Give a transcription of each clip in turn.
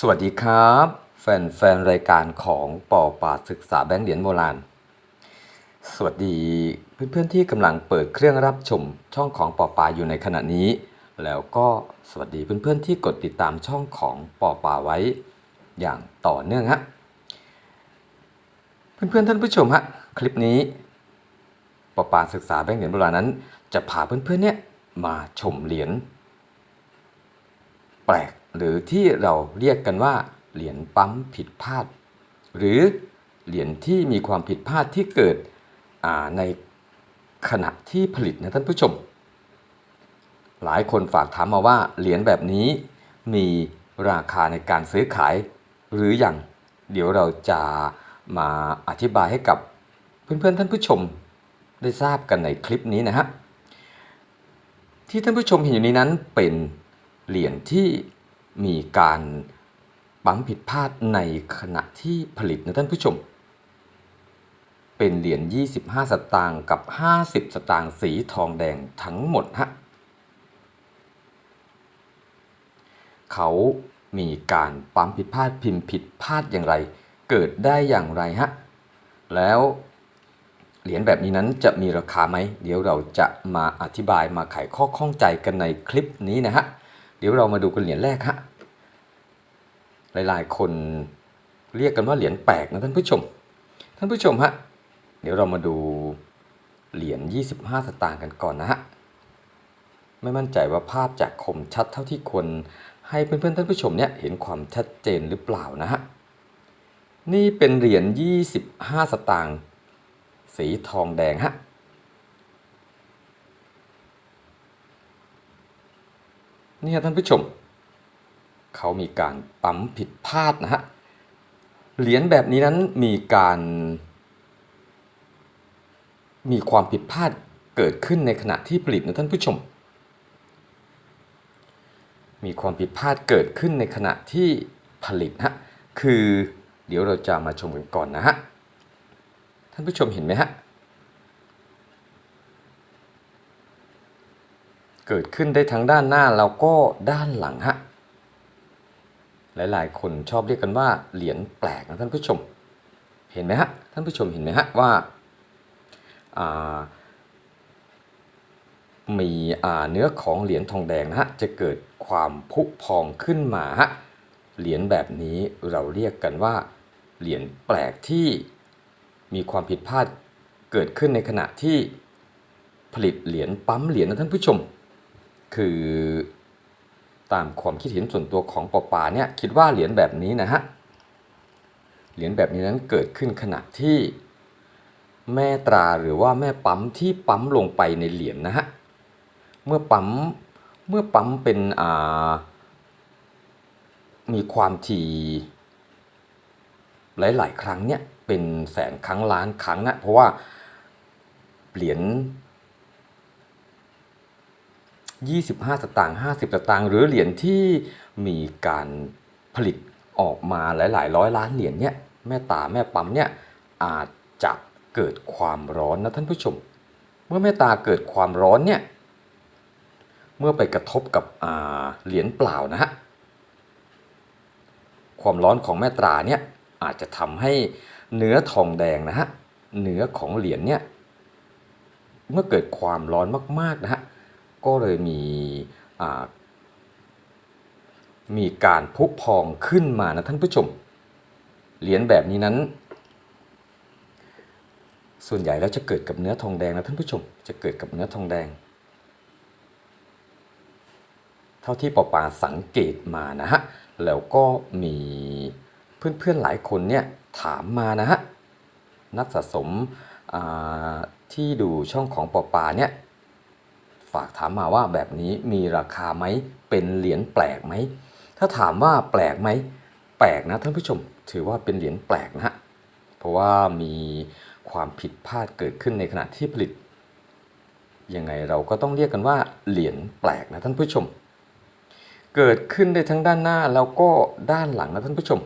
สวัสดีครับ แฟนแฟนรายการของปอป่าศึกษาแบงค์เหรียญโบราณ สวัสดีเพื่อนๆ ที่กำลังเปิดเครื่องรับชมช่องของปอป่าอยู่ในขณะนี้ แล้วก็สวัสดีเพื่อนๆ ที่กดติดตามช่องของปอป่าไว้อย่างต่อเนื่องฮะเพื่อนๆ ท่านผู้ชมฮะคลิปนี้ปอป่าศึกษาแบงค์เหรียญโบราณนั้น จะพาเพื่อนๆเนี่ยมาชมเหรียญแปลก หรือที่เราเรียกกันว่า เหรียญปั๊มผิดพลาด หรือเหรียญที่มีความผิดพลาดที่เกิดในขณะที่ผลิตนะท่านผู้ชม หลายคนฝากถามมาว่าเหรียญแบบนี้มีราคาในการซื้อขายหรืออยังเดี๋ยวเราจะมาอธิบายให้กับเพื่อนๆท่านผู้ชมได้ทราบกันในคลิปนี้นะฮะที่ท่านผู้ชมเห็นอยู่นี้นั้นเป็นเหรียญที่ มีการปั๊มผิดพลาดในขณะที่ผลิตนะท่านผู้ชม เป็นเหรียญ 25 สตางค์กับ 50 สตางค์สีทองแดงทั้งหมดฮะ เขามีการปั๊มผิดพลาดพิมพ์ผิดพลาดอย่างไร เกิดได้อย่างไรฮะ แล้วเหรียญแบบนี้นั้นจะมีราคาไหม เดี๋ยวเราจะมาอธิบายมาไขข้อข้องใจกันในคลิปนี้นะฮะ ดี๋ยวเรามาดูกันเหรียญแรกฮะหลายๆ คนเรียกกันว่าเหรียญแปลกนะท่านผู้ชม ท่านผู้ชมฮะเดี๋ยวเรามาดูเหรียญ 25 สตางค์กันก่อนนะฮะไม่มั่นใจว่าภาพจะคมชัดเท่าที่ควรให้เพื่อนๆท่านผู้ชมเนี่ยเห็นความชัดเจนหรือเปล่านะฮะนี่เป็นเหรียญ 25 สตางค์สีทองแดงฮะ เนี่ยท่านผู้ชม เขามีการปั๊มผิดพลาดนะฮะ เหรียญแบบนี้นั้นมีการ มีความผิดพลาดเกิดขึ้นในขณะที่ผลิตนะท่านผู้ชม มีความผิดพลาดเกิดขึ้นในขณะที่ผลิตฮะ คือเดี๋ยวเราจะมาชมกันก่อนนะฮะ ท่านผู้ชมเห็นไหมฮะ เกิดขึ้นได้ทั้งด้านหน้าแล้วก็ด้านหลังฮะหลายๆ คนชอบเรียกกันว่าเหรียญแปลกนะท่านผู้ชม เห็นไหมฮะท่านผู้ชมเห็นไหมฮะว่าามีเนื้อของเหรียญทองแดงนะฮะจะเกิดความพุพองขึ้นมาฮะเหรียญแบบนี้เราเรียกกันว่าเหรียญแปลกที่มีความผิดพลาดเกิดขึ้นในขณะที่ผลิตเหรียญปั๊มเหรียญนะท่านผู้ชม คือตามความคิดเห็นส่วนตัวของปอปาเนี่ยคิดว่าเหรียญแบบนี้นะฮะเหรียญแบบนี้นั้นเกิดขึ้นขณะที่แม่ตราหรือว่าแม่ปั๊มที่ปั๊มลงไปในเหรียญนะฮะเมื่อปั๊มเมื่อปั๊มเป็นอ่ามีความถี่หลาย ๆ ครั้งเนี่ยเป็นแสนครั้งล้านครั้งนะเพราะว่าเหรียญ 25 สตางค์ 50 สตางค์หรือเหรียญที่มีการผลิตออกมาหลาย ๆ ร้อยล้านเหรียญเนี่ยแม่ตาแม่ปั๊มเนี่ยอาจจะเกิดความร้อนนะท่านผู้ชม เมื่อแม่ตาเกิดความร้อนเนี่ยเมื่อไปกระทบกับเหรียญเปล่านะฮะความร้อนของแม่ตาเนี่ยอาจจะทำให้เนื้อทองแดงนะฮะเนื้อของเหรียญเนี่ยเมื่อเกิดความร้อนมากๆนะฮะ ก็เลยมีมีการพุพองขึ้นมานะท่านผู้ชม เหรียญแบบนี้นั้น ส่วนใหญ่แล้วจะเกิดกับเนื้อทองแดงนะท่านผู้ชม จะเกิดกับเนื้อทองแดง เท่าที่ปอปาสังเกตมานะฮะ แล้วก็มีเพื่อนๆหลายคนเนี่ยถามมานะฮะ นักสะสมที่ดูช่องของปอปาเนี่ย ฝากถามมาว่าแบบนี้มีราคาไหมเป็นเหรียญแปลกไหมถ้าถามว่าแปลกไหมแปลกนะท่านผู้ชม ถือว่าเป็นเหรียญแปลกนะฮะเพราะว่ามีความผิดพลาดเกิดขึ้นในขณะที่ผลิตยังไงเราก็ต้องเรียกกันว่าเหรียญแปลกนะท่านผู้ชม เกิดขึ้นได้ทั้งด้านหน้าแล้วก็ด้านหลังนะท่านผู้ชม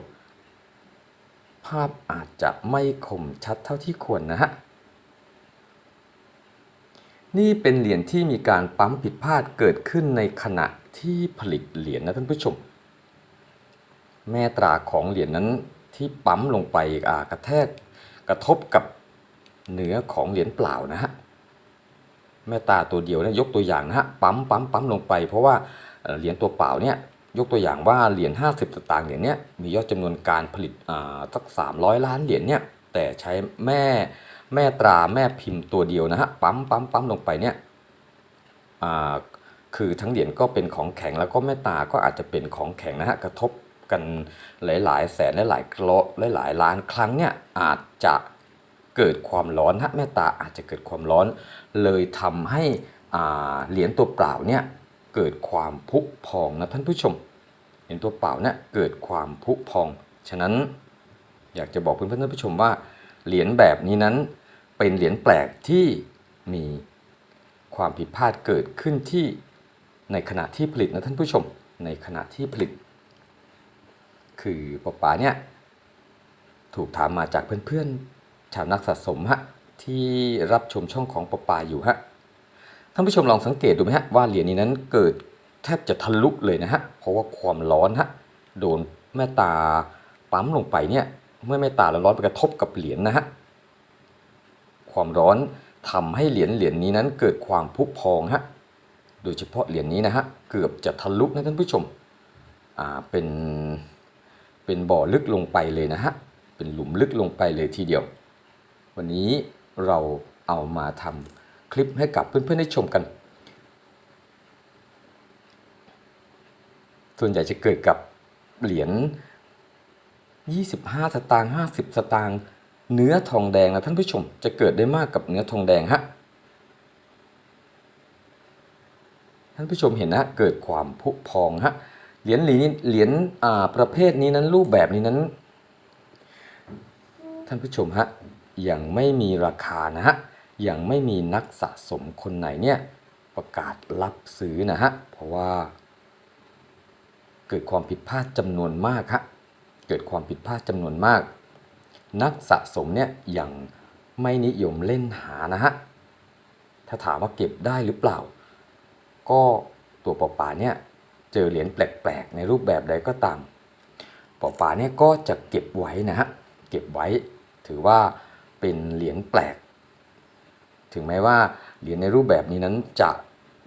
ภาพอาจจะไม่คมชัดเท่าที่ควรนะฮะ นี่เป็นเหรียญที่มีการปั๊มผิดพลาดเกิดขึ้นในขณะที่ผลิตเหรียญนะท่านผู้ชม แม่ตราของเหรียญนั้นที่ปั๊มลงไปอ่ากระแทกกระทบกับเนื้อของเหรียญเปล่านะฮะแม่ตาตัวเดียวนะยกตัวอย่างนะฮะปั๊มปั๊มปั๊มลงไป เพราะว่าเหรียญตัวเปล่าเนี่ยยกตัวอย่างว่าเหรียญ50 สตางค์เหรียญเนี้ยมียอดจำนวนการผลิตอ่าสัก300 ล้านเหรียญเนี่ยแต่ใช้แม่ แม่ตราแม่พิมพ์ตัวเดียวนะฮะปั๊มปั๊มปั๊มลงไปเนี่ยคือทั้งเหรียญก็เป็นของแข็งแล้วก็แม่ตาก็อาจจะเป็นของแข็งนะฮะกระทบกันหลายๆ แสนหลายๆกรอหลายๆล้านครั้งเนี่ยอาจจะเกิดความร้อนฮะแม่ตาอาจจะเกิดความร้อน เลยทำให้เหรียญตัวเปล่าเนี่ยเกิดความผุพองนะท่านผู้ชมเหรียญตัวเปล่าเนี่ยเกิดความผุพอง ฉะนั้นอยากจะบอกเพื่อนๆท่านผู้ชมว่า เหรียญแบบนี้นั้น เป็นเหรียญแปลกที่มีความผิดพลาดเกิดขึ้นที่ในขณะที่ผลิตนะท่านผู้ชม ในขณะที่ผลิต คือป๊าป๋าเนี่ยถูกถามมาจากเพื่อนๆ ชาวนักสะสมฮะที่รับชมช่องของป๊าป๋าอยู่ฮะท่านผู้ชมลองสังเกตดูไหมฮะว่าเหรียญนี้นั้นเกิดแทบจะทะลุเลยนะฮะเพราะว่าความร้อนฮะโดนแม่ตาปั๊มลงไปเนี่ย เมื่อแม่ตาร้อนไปกระทบกับเหรียญนะฮะความร้อนทำให้เหรียญเหรียญนี้นั้นเกิดความพุพองฮะโดยเฉพาะเหรียญนี้นะฮะเกือบจะทะลุนะท่านผู้ชมอ่าเป็นเป็นบ่อลึกลงไปเลยนะฮะเป็นหลุมลึกลงไปเลยทีเดียว วันนี้เราเอามาทำคลิปให้กับเพื่อนๆได้ชมกัน ส่วนใหญ่จะเกิดกับเหรียญ 25 สตางค์ 50 สตางค์ เนื้อทองแดงนะท่านผู้ชม จะเกิดได้มากกับเนื้อทองแดงฮะ ท่านผู้ชมเห็นนะ เกิดความผุพองฮะ เหรียญเหรียญเหรียญประเภทนี้นั้นรูปแบบนี้นั้น ท่านผู้ชมฮะ ยังไม่มีราคานะฮะ ยังไม่มีนักสะสมคนไหนเนี่ยประกาศรับซื้อนะฮะ เพราะว่า เกิดความผิดพลาดจำนวนมากฮะ เกิดความผิดพลาดจำนวนมาก นักสะสมเนี่ยยังไม่นิยมเล่นหานะฮะ ถ้าถามว่าเก็บได้หรือเปล่า ก็ตัวปอป่าเนี่ยเจอเหรียญแปลกๆ ในรูปแบบใดก็ตามปอป่าเนี่ยก็จะเก็บไว้นะฮะ เก็บไว้ถือว่าเป็นเหรียญแปลก ถึงแม้ว่าเหรียญในรูปแบบนี้นั้นจะ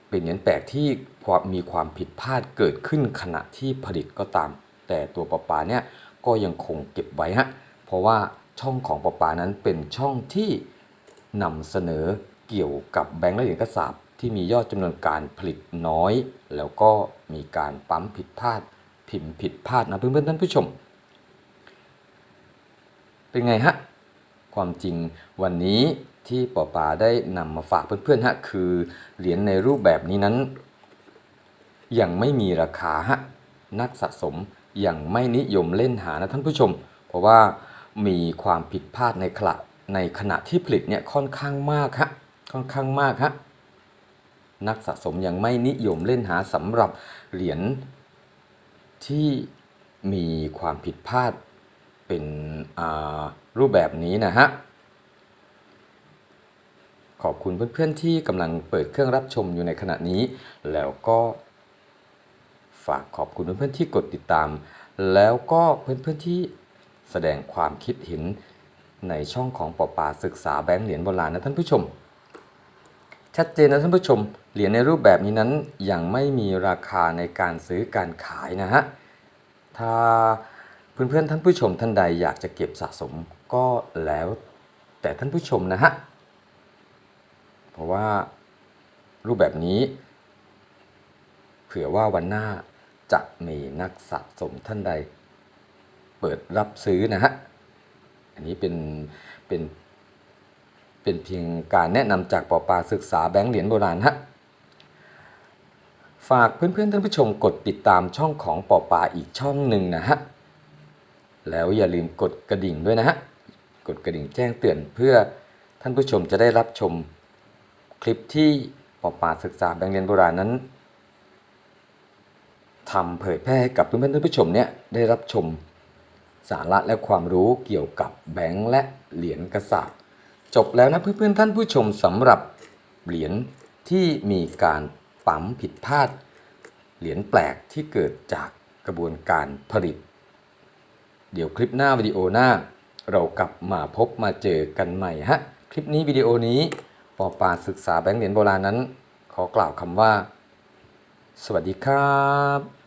เป็นเหรียญแปลกที่มมีความผิดพลาดเกิดขึ้นขณะที่ผลิตก็ตาม แต่ตัวปอป่าเนี่ย ก็ยังคงเก็บไว้ฮะเพราะว่าช่องของปอปานั้นเป็นช่องที่นำเสนอเกี่ยวกับแบงค์และเหรียญกระสาบที่มียอดจำนวนการผลิตน้อย แล้วก็มีการปั๊มผิดพลาดพิมพ์ผิดพลาดนะเพื่อนๆท่านผู้ชม เป็นไงฮะความจริงวันนี้ที่ปอปาได้นำมาฝากเพื่อนๆฮะคือเหรียญในรูปแบบนี้นั้น ยังไม่มีราคาฮะนักสะสม ยังไม่นิยมเล่นหานะท่านผู้ชม เพราะว่ามีความผิดพลาดในขณะในขณะที่ผลิตเนี่ยค่อนข้างมากฮะค่อนข้างมากฮะนักสะสมยังไม่นิยมเล่นหาสำหรับเหรียญที่มีความผิดพลาดเป็นอ่ารูปแบบนี้นะฮะขอบคุณเพื่อนๆที่กำลังเปิดเครื่องรับชมอยู่ในขณะนี้ แล้วก็ ฝากขอบคุณเพื่อนๆที่กดติดตาม แล้วก็เพื่อนๆที่แสดงความคิดเห็นในช่องของปอปาศึกษาแบงค์เหรียญโบราณนะท่านผู้ชม ชัดเจนนะท่านผู้ชม เหรียญในรูปแบบนี้นั้นยังไม่มีราคาในการซื้อการขายนะฮะ ถ้าเพื่อนๆท่านผู้ชมท่านใดอยากจะเก็บสะสมก็แล้วแต่ท่านผู้ชมนะฮะ เพราะว่ารูปแบบนี้ เผื่อว่าวันหน้า จะมีนักสะสมท่านใด เปิดรับซื้อนะฮะ อันนี้เป็นเป็นเป็นเพียงการแนะนำจากปอปาศึกษาแบงค์เหรียญโบราณฮะ ฝากเพื่อนๆท่านผู้ชมกดติดตามช่องของปอปาอีกช่องหนึ่งนะฮะ แล้วอย่าลืมกดกระดิ่งด้วยนะฮะ กดกระดิ่งแจ้งเตือนเพื่อท่านผู้ชมจะได้รับชมคลิปที่ปอปาศึกษาแบงค์เหรียญโบราณนั้น ทำเผยแพร่ให้กับเพื่อนๆท่านผู้ชมเนี่ยได้รับชมสาระและความรู้เกี่ยวกับแบงค์และเหรียญกระสาบจบแล้วนะเพื่อนๆท่านผู้ชมสำหรับเหรียญที่มีการปั๊มผิดพลาด เหรียญแปลกที่เกิดจากกระบวนการผลิต เดี๋ยวคลิปหน้าวิดีโอหน้า เรากลับมาพบมาเจอกันใหม่ฮะ คลิปนี้วิดีโอนี้ปอปาศึกษาแบงค์เหรียญโบราณนั้น ขอกล่าวคำว่า สวัสดีครับ